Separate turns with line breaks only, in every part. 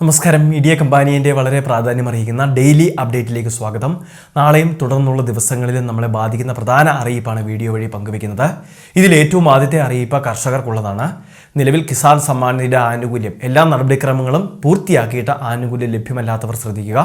നമസ്കാരം. മീഡിയ കമ്പാനിയന്റെ വളരെ പ്രാധാന്യം അറിയിക്കുന്ന ഡെയിലി അപ്ഡേറ്റിലേക്ക് സ്വാഗതം. നാളെയും തുടർന്നുള്ള ദിവസങ്ങളിലും നമ്മളെ ബാധിക്കുന്ന പ്രധാന അറിയിപ്പാണ് വീഡിയോ വഴി പങ്കുവയ്ക്കുന്നത്. ഇതിൽ ഏറ്റവും ആദ്യത്തെ അറിയിപ്പ് കർഷകർക്കുള്ളതാണ്. നിലവിൽ കിസാൻ സമ്മാൻ നിധി ആനുകൂല്യം എല്ലാ നടപടിക്രമങ്ങളും പൂർത്തിയാക്കിയിട്ട് ആനുകൂല്യം ലഭ്യമല്ലാത്തവർ ശ്രദ്ധിക്കുക.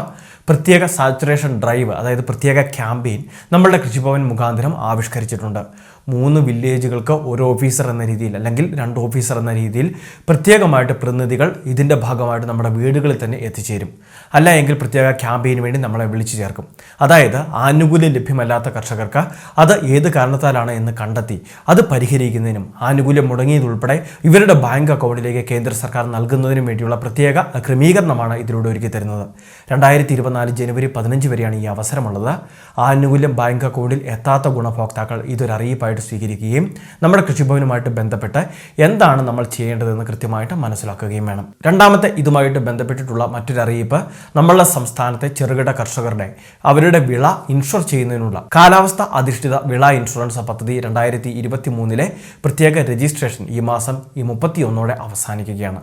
പ്രത്യേക സാച്ചുറേഷൻ ഡ്രൈവ് അതായത് പ്രത്യേക ക്യാമ്പയിൻ നമ്മളുടെ കൃഷിഭവൻ മുഖാന്തരം ആവിഷ്കരിച്ചിട്ടുണ്ട്. മൂന്ന് വില്ലേജുകൾക്ക് ഒരു ഓഫീസർ എന്ന രീതിയിൽ അല്ലെങ്കിൽ രണ്ട് ഓഫീസർ എന്ന രീതിയിൽ പ്രത്യേകമായിട്ട് പ്രതിനിധികൾ ഇതിന്റെ ഭാഗമായിട്ട് നമ്മുടെ വീടുകളിൽ തന്നെ എത്തിച്ചേരും. അല്ല എങ്കിൽ പ്രത്യേക ക്യാമ്പയിന് വേണ്ടി നമ്മളെ വിളിച്ചു ചേർക്കും. അതായത് ആനുകൂല്യം ലഭ്യമല്ലാത്ത കർഷകർക്ക് അത് ഏത് കാരണത്താലാണ് എന്ന് കണ്ടെത്തി അത് പരിഹരിക്കുന്നതിനും ആനുകൂല്യം മുടങ്ങിയതുൾപ്പെടെ ഇവരുടെ ബാങ്ക് അക്കൗണ്ടിലേക്ക് കേന്ദ്ര സർക്കാർ നൽകുന്നതിനും വേണ്ടിയുള്ള പ്രത്യേക ക്രമീകരണമാണ് ഇതിലൂടെ ഒരുക്കി തരുന്നത്. രണ്ടായിരത്തി ഇരുപത്തിനാല് ജനുവരി പതിനഞ്ച് വരെയാണ് ഈ അവസരമുള്ളത്. ആനുകൂല്യം ബാങ്ക് അക്കൗണ്ടിൽ എത്താത്ത ഗുണഭോക്താക്കൾ ഇതൊരു അറിയിപ്പായിട്ട് സ്വീകരിക്കുകയും നമ്മുടെ കൃഷിഭവനുമായിട്ട് ബന്ധപ്പെട്ട് എന്താണ് നമ്മൾ ചെയ്യേണ്ടതെന്ന് കൃത്യമായിട്ട് മനസ്സിലാക്കുകയും വേണം. രണ്ടാമത്തെ ഇതുമായിട്ട് ബന്ധപ്പെട്ടിട്ടുള്ള മറ്റൊരറിയിപ്പ് നമ്മളുടെ സംസ്ഥാനത്തെ ചെറുകിട കർഷകരുടെ അവരുടെ വിള ഇൻഷുർ ചെയ്യുന്നതിനുള്ള കാലാവസ്ഥ അധിഷ്ഠിത വിള ഇൻഷുറൻസ് പദ്ധതി രണ്ടായിരത്തി ഇരുപത്തി മൂന്നിലെ പ്രത്യേക രജിസ്ട്രേഷൻ ഈ മാസം ഈ മുപ്പത്തി ഒന്നോടെ അവസാനിക്കുകയാണ്.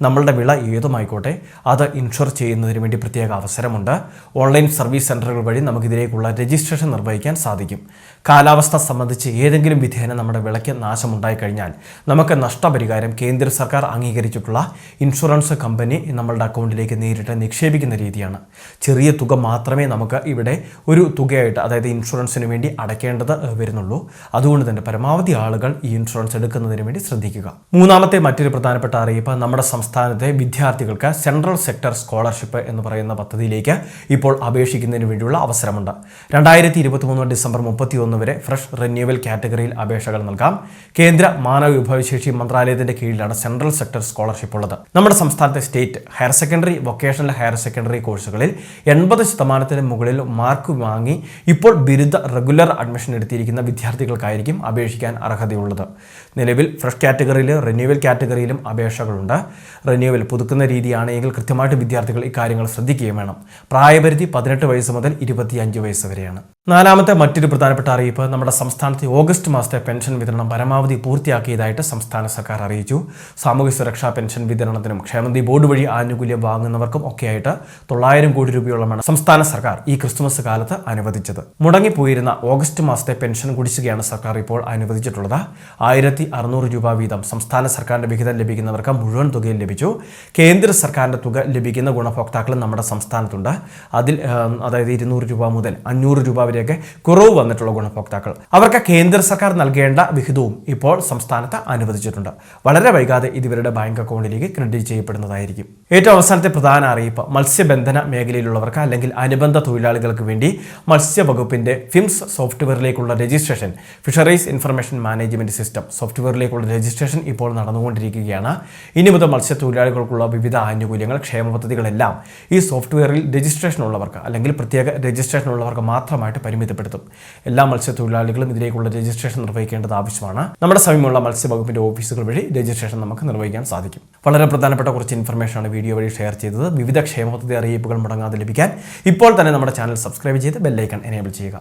നമ്മളുടെ വിള ഏതുമായിക്കോട്ടെ അത് ഇൻഷുർ ചെയ്യുന്നതിന് വേണ്ടി പ്രത്യേക അവസരമുണ്ട്. ഓൺലൈൻ സർവീസ് സെന്ററുകൾ വഴി നമുക്കിതിലേക്കുള്ള രജിസ്ട്രേഷൻ നിർവഹിക്കാൻ സാധിക്കും. കാലാവസ്ഥ സംബന്ധിച്ച് ഏതെങ്കിലും വിധേന നമ്മുടെ വിളയ്ക്ക് നാശമുണ്ടായി കഴിഞ്ഞാൽ നമുക്ക് നഷ്ടപരിഹാരം കേന്ദ്ര സർക്കാർ അംഗീകരിച്ചിട്ടുള്ള ഇൻഷുറൻസ് കമ്പനി നമ്മളുടെ അക്കൗണ്ടിലേക്ക് നേരിട്ട് നിക്ഷേപിക്കുന്ന രീതിയാണ്. ചെറിയ തുക മാത്രമേ നമുക്ക് ഇവിടെ ഒരു തുകയായിട്ട് അതായത് ഇൻഷുറൻസിന് വേണ്ടി അടയ്ക്കേണ്ടത് വരുന്നുള്ളൂ. അതുകൊണ്ട് തന്നെ പരമാവധി ആളുകൾ ഈ ഇൻഷുറൻസ് എടുക്കുന്നതിന് വേണ്ടി ശ്രദ്ധിക്കുക. മൂന്നാമത്തെ മറ്റൊരു പ്രധാനപ്പെട്ട അറിയിപ്പ് നമ്മുടെ സംസ്ഥാനത്തെ വിദ്യാർത്ഥികൾക്ക് സെൻട്രൽ സെക്ടർ സ്കോളർഷിപ്പ് എന്ന് പറയുന്ന പദ്ധതിയിലേക്ക് ഇപ്പോൾ അപേക്ഷിക്കുന്നതിന് വേണ്ടിയുള്ള അവസരമുണ്ട്. രണ്ടായിരത്തി ഇരുപത്തി മൂന്ന് ഡിസംബർ മുപ്പത്തി ഒന്ന് വരെ ഫ്രഷ് റിന്യൂവൽ കാറ്റഗറിയിൽ അപേക്ഷകൾ നൽകാം. കേന്ദ്ര മാനവ വിഭവശേഷി മന്ത്രാലയത്തിന്റെ കീഴിലാണ് സെൻട്രൽ സെക്ടർ സ്കോളർഷിപ്പ് ഉള്ളത്. നമ്മുടെ സംസ്ഥാനത്തെ state higher secondary vocational higher secondary കോഴ്സുകളിൽ എൺപത് ശതമാനത്തിന് മുകളിൽ മാർക്ക് വാങ്ങി ഇപ്പോൾ ബിരുദ റെഗുലർ അഡ്മിഷൻ എടുത്തിരിക്കുന്ന വിദ്യാർത്ഥികൾക്കായിരിക്കും അപേക്ഷിക്കാൻ അർഹതയുള്ളത്. നിലവിൽ ഫ്രഷ് കാറ്റഗറിയിലും റിന്യൂവൽ കാറ്റഗറിയിലും അപേക്ഷകളുണ്ട്. റിന്യൂവൽ പുതുക്കുന്ന രീതിയാണ് എങ്കിൽ കൃത്യമായിട്ട് വിദ്യാർത്ഥികൾ ഇക്കാര്യങ്ങൾ ശ്രദ്ധിക്കുകയും വേണം. പ്രായപരിധി പതിനെട്ട് വയസ്സ് മുതൽ ഇരുപത്തിയഞ്ച് വയസ്സ് വരെയാണ്. നാലാമത്തെ മറ്റൊരു പ്രധാനപ്പെട്ട അറിയിപ്പ് നമ്മുടെ സംസ്ഥാനത്തെ ഓഗസ്റ്റ് മാസത്തെ പെൻഷൻ വിതരണം പരമാവധി പൂർത്തിയാക്കിയതായിട്ട് സംസ്ഥാന സർക്കാർ അറിയിച്ചു. സാമൂഹ്യ സുരക്ഷാ പെൻഷൻ വിതരണത്തിനും ക്ഷേമനിധി ബോർഡ് വഴി ആനുകൂല്യം വാങ്ങുന്നവർക്കും ഒക്കെയായിട്ട് തൊള്ളായിരം കോടി രൂപയോളമാണ് സംസ്ഥാന സർക്കാർ ഈ ക്രിസ്തുമസ് കാലത്ത് അനുവദിച്ചത്. മുടങ്ങിപ്പോയിരുന്ന ഓഗസ്റ്റ് മാസത്തെ പെൻഷൻ കുടിശ്ശികയാണ് സർക്കാർ ഇപ്പോൾ അനുവദിച്ചിട്ടുള്ളത്. ആയിരത്തി അറുന്നൂറ് രൂപ വീതം സംസ്ഥാന സർക്കാരിന്റെ വിഹിതം ലഭിക്കുന്നവർക്ക് മുഴുവൻ തുകയും ലഭിച്ചു. കേന്ദ്ര സർക്കാരിന്റെ തുക ലഭിക്കുന്ന ഗുണഭോക്താക്കളും നമ്മുടെ സംസ്ഥാനത്തുണ്ട്. അതിൽ അതായത് ഇരുന്നൂറ് രൂപ മുതൽ അഞ്ഞൂറ് രൂപ വരെയൊക്കെ കുറവ് വന്നിട്ടുള്ള ഗുണഭോക്താക്കൾ. അവർക്ക് കേന്ദ്ര സർക്കാർ നൽകേണ്ട വിഹിതവും ഇപ്പോൾ സംസ്ഥാനത്ത് അനുവദിച്ചിട്ടുണ്ട്. വളരെ വൈകാതെ ഇത് ഇവരുടെ ബാങ്ക് അക്കൗണ്ടിലേക്ക് ക്രെഡിറ്റ് ചെയ്യപ്പെടുന്നതായിരിക്കും. ഏറ്റവും അവസാനത്തെ പ്രധാന അറിയിപ്പ് മത്സ്യബന്ധന മേഖലയിലുള്ളവർക്ക് അല്ലെങ്കിൽ അനുബന്ധ തൊഴിലാളികൾക്ക് വേണ്ടി മത്സ്യവകുപ്പിന്റെ FIMS സോഫ്റ്റ്വെയറിലേക്കുള്ള registration fisheries information management system സോഫ്റ്റ്വെയറിലേക്കുള്ള registration ഇപ്പോൾ നടന്നുകൊണ്ടിരിക്കുകയാണ്. ഇനി മുതൽ മത്സ്യത്തൊഴിലാളികൾക്കുള്ള വിവിധ ആനുകൂല്യങ്ങൾ ക്ഷേമ പദ്ധതികളെല്ലാം ഈ സോഫ്റ്റ്വെയറിൽ രജിസ്ട്രേഷൻ ഉള്ളവർക്ക് അല്ലെങ്കിൽ പ്രത്യേക രജിസ്ട്രേഷൻ ഉള്ളവർക്ക് മാത്രമായിട്ട് പരിമിതപ്പെടുത്തും. എല്ലാ മത്സ്യത്തൊഴിലാളികളും ഇതിലേക്കുള്ള രജിസ്ട്രേഷൻ നിർവഹിക്കേണ്ടത് ആവശ്യമാണ്. നമ്മുടെ സമീപമുള്ള മത്സ്യവകുപ്പിന്റെ ഓഫീസുകൾ വഴി രജിസ്ട്രേഷൻ നമുക്ക് നിർവഹിക്കാൻ സാധിക്കും. വളരെ പ്രധാനപ്പെട്ട കുറച്ച് ഇൻഫർമേഷൻ ആണ് വീഡിയോ വഴി ഷെയർ ചെയ്തത്. വിവിധ ക്ഷേമ പദ്ധതി അറിയിപ്പുകൾ മുടങ്ങാതെ ലഭിക്കാൻ ഇപ്പോൾ തന്നെ നമ്മുടെ ചാനൽ സബ്സ്ക്രൈബ് ചെയ്ത് ബെല്ലൈക്കൺ എനേബിൾ ചെയ്യുക.